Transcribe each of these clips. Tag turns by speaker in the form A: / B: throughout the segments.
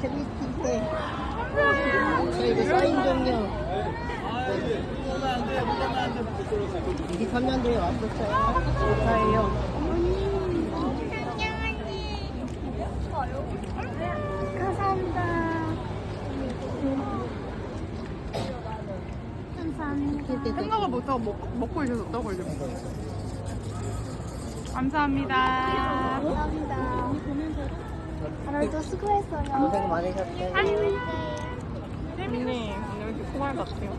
A: 재밌는데. 저 이거 사인 좀요. 우리 3년도에 왔었어요. 감사해요.
B: 감사합니다.
C: 생각을 못하고 먹, 먹고 있었다고 이제. 감사합니다.
B: 감사합니다. 오늘도 수고했어요.
A: 고생 많으셨어요.
C: 혜민이 오늘 왜 이렇게 포괄 같아요?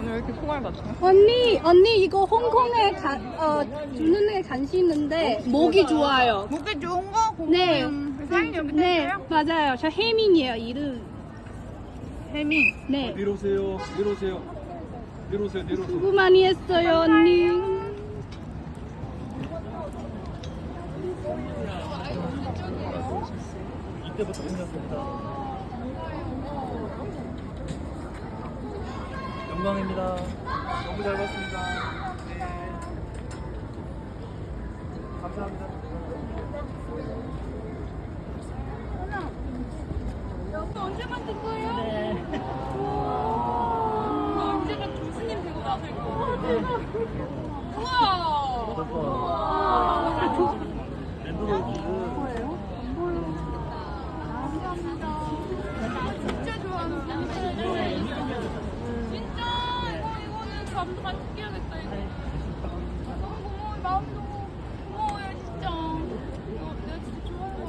C: 오늘 왜 이렇게 포괄 같아요?
D: 언니, 언니 이거 홍콩에 가, 어, 주는 애 간식 있는데 목이 좋아요.
C: 목에 좋은 거 공부
D: 네.
C: 사인 여기
D: 네,
C: 네.
D: 맞아요. 저 혜민이에요, 이름.
C: 혜민.
D: 네.
E: 내려오세요. 내려오세요. 내려오세요. 내려오세요.
D: 수고 많이 했어요, 언니.
E: 이때부터 끝났습니다. 영광입니다. 너무 잘 봤습니다. 네. 감사합니다.
C: 언제 만든 거예요? 네. 언제가 교수님 되고 나서 이거. 우와. 진짜 좋아하는 진짜 이거 이거는 잠도 같이 끼야겠다 이거. 너무 고마워 마음도 고마워요 진짜. 이거 내가 진짜 좋아해요. 어,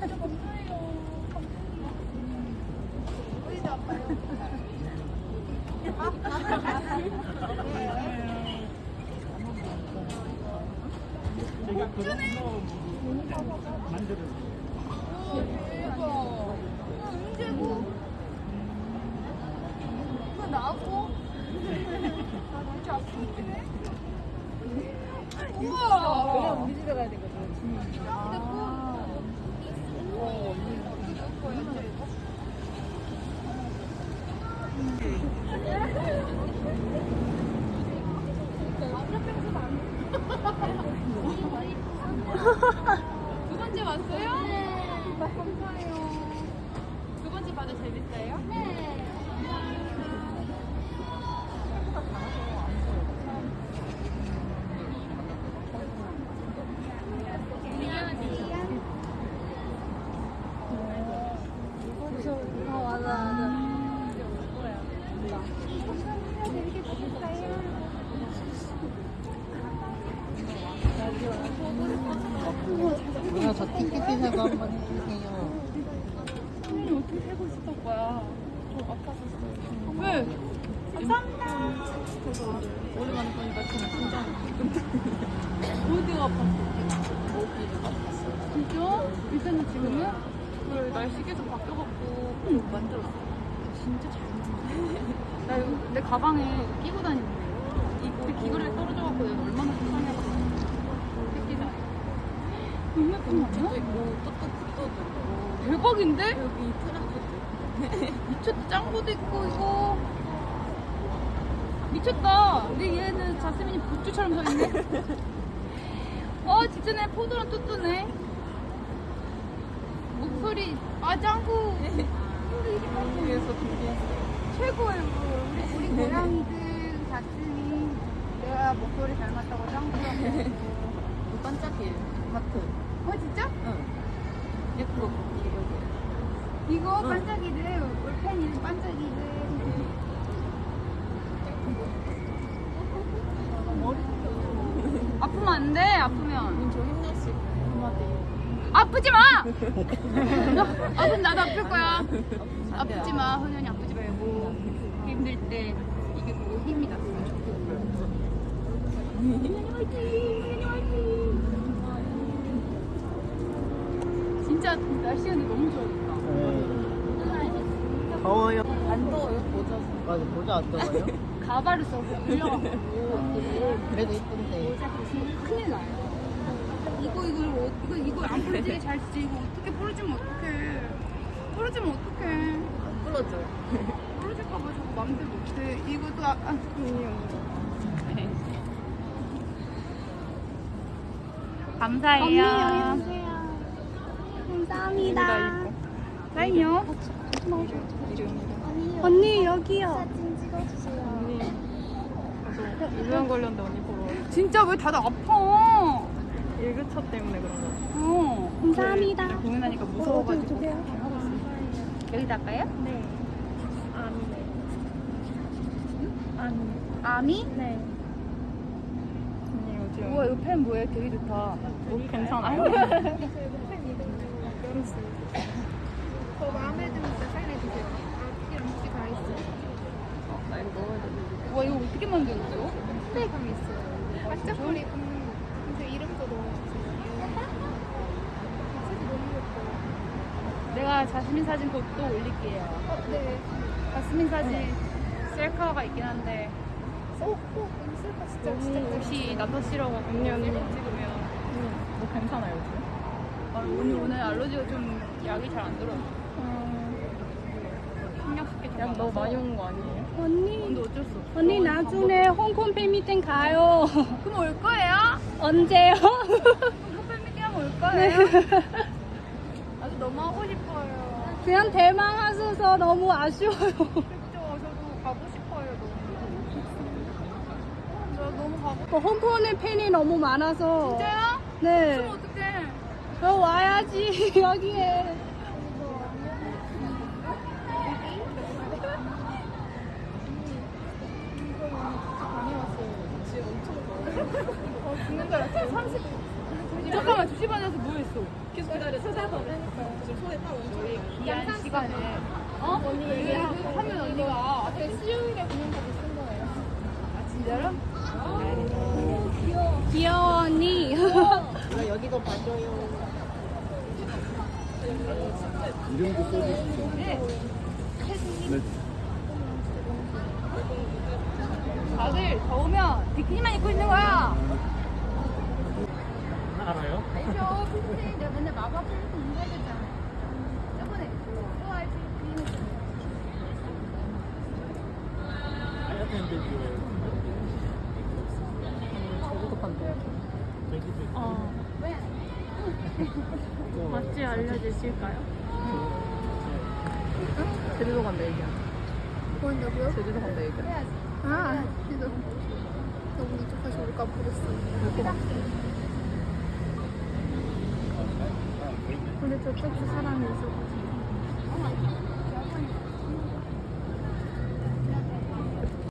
C: 진짜 감사해요. 우리도 아파요. 오, 대박. 언제고? 이거 나고? 우와! 우리 집에 가야 되거든. 근데 꼭. 어, 이거 거야, 이거. 두 번째 왔어요? 네. 감사해요. 두 번째 봐도 재밌어요? 네.
B: 어.
A: 누나 저 티켓 사고 한번 해주세요.
C: 선생님 어떻게 살고 있었던 거야? 저 아팠었어요. 왜? 감사합니다. 저도 오랜만에 보니까 저는 진짜 어디가 아팠어? 어디가 아팠어? 진짜? 일단은 지금은 그걸 날씨 계속 바뀌어갖고 응, 만들었어. 진짜 잘 만들었어. 나 이거 내 가방에 끼고 다니는데 근데 귀걸이가 떨어져갖고 내가 얼마나 속상해갖고 새끼다. 얼마 돈 아니야?
F: 있고 또또또도 있고
C: 대박인데?
F: 여기 프랑스도
C: 미쳤다 짱구도 있고 이거 미쳤다 근데 얘는 자스민이 굿즈처럼 서 있네 어 진짜네 포도랑 뚜뚜네 목소리 아 짱구
F: 한국에서 준비했어요.
C: 최고예요 우리, 우리 고양이들 자스민 내가 목소리 잘 맞다고 짱구라고
F: 이 반짝이에요. 하트.
C: 어 진짜?
F: 응. 예쁘고 여기 여기.
C: 이거 반짝이들 올펜 이름 반짝이들 아프면 안 돼 아프면
F: 저 힘내시고 한마디.
C: 아프지 마! 아프면 나도 아플 거야 아프지 마 흔연히 아프지 말고 힘들 때 이게 보고 힘이 났으면 좋겠고 흔연이 화이팅! 흔연이 화이팅! 진짜 날씨가 너무 좋으니까
A: 네. 더워요.
F: 안 더워요? 모자 서
A: 맞아, 모자 안 더워요?
C: 가발을 써서 올려갖고
A: 그래도 이쁜데.
C: 큰일 나요. 이거 이거 어- 이거 이거 안 부러지게 잘 쓰지 이거 어떻게 부러지면 어떡해? 부러지면 어떡해?
F: 안 부러져요.
C: 부러질까봐 자꾸 맘대로 못해. 이것도 아, 아 감사해요.
B: 언니, 여기 보세요.
D: 감사합니다.
C: 라인이요?
D: 언니 여기요.
B: 사진 찍어주세요.
F: 유명 관련된 언니 보러
C: 진짜 왜 다들 아파?
F: 일교차 때문에 그런 거.
C: 어.
D: 감사합니다.
C: 공연하니까 무서워가지고. 여기다 할까요?
B: 네.
C: 아미?
B: 네.
F: 언니 요즘
C: 우와 이거 펜 뭐예요? 되게 좋다.
F: 뭐 괜찮아요?
B: 저 마음에 드는 거 사인해 주세요. 앞뒤랑 혹시 다 있어요?
F: 나 이거 넣어야 돼.
C: 와 이거 어떻게 만들었어요?
B: 스테이감 있어요. 반짝거리 굽는 거. 근데 이름도 넣어주세요. 사진 너무
C: 자스민 사진 곧 또 올릴게요.
B: 어, 네.
C: 자스민 사진 셀카가 있긴 한데
B: 어, 어, 인스타 진짜
C: 너무
B: 진짜
C: 옷이 남자 싫어가지고
F: 언니, 언니.
C: 찍으면
F: 뭐 괜찮아요 요즘?
C: 아, 오늘 오늘 알러지가 좀 약이 잘 안 들어. 신경 쓸게 좀
F: 약 너무
C: 많아서.
F: 많이 온 거 아니에요?
D: 언니
C: 근데 어쩔 수 없어.
D: 언니 나중에 홍콩 팬미팅 가요.
C: 그럼 올 거예요?
D: 언제요?
C: 커플 미팅 하면 올 거예요? 너무 하고 싶어요.
D: 그냥 대만 하셔서 너무 아쉬워요.
C: 그렇죠. 저도 가고 싶어요. 너무. 저 너무 가고.
D: 그 홍콩에 팬이 너무 많아서.
C: 진짜요?
D: 네.
C: 그럼 어떡해?
D: 저 와야지 여기에.
C: 잠깐만 주시반에서 뭐 했어? 계속 기다려. 찾아봐. 귀한 시간에. 어? 언니 얘기하고 하면 언니가
B: 수요일에 공연까지 쓴 거예요.
C: 아 진짜로?
D: 귀여워 언니.
E: 이름도 써주시죠. 네.
C: 다들 더우면 비키니만 입고 있는 거야.
E: 알아요?
C: 알죠? 필리핀 내가 맨날 마법 필리핀 인사했잖아. 저번에 좋아할 필리핀.
E: 하얗게 그
F: 저도 판대. 어. 맛집 알려주실까요? 제주도 간다 얘기야.
B: 뭐한다고요?
F: 제주도 간다 얘기야.
B: 아, 그래도 너무 이쪽까지 올까 보랬어. 근데 저쪽도 사람이 있어.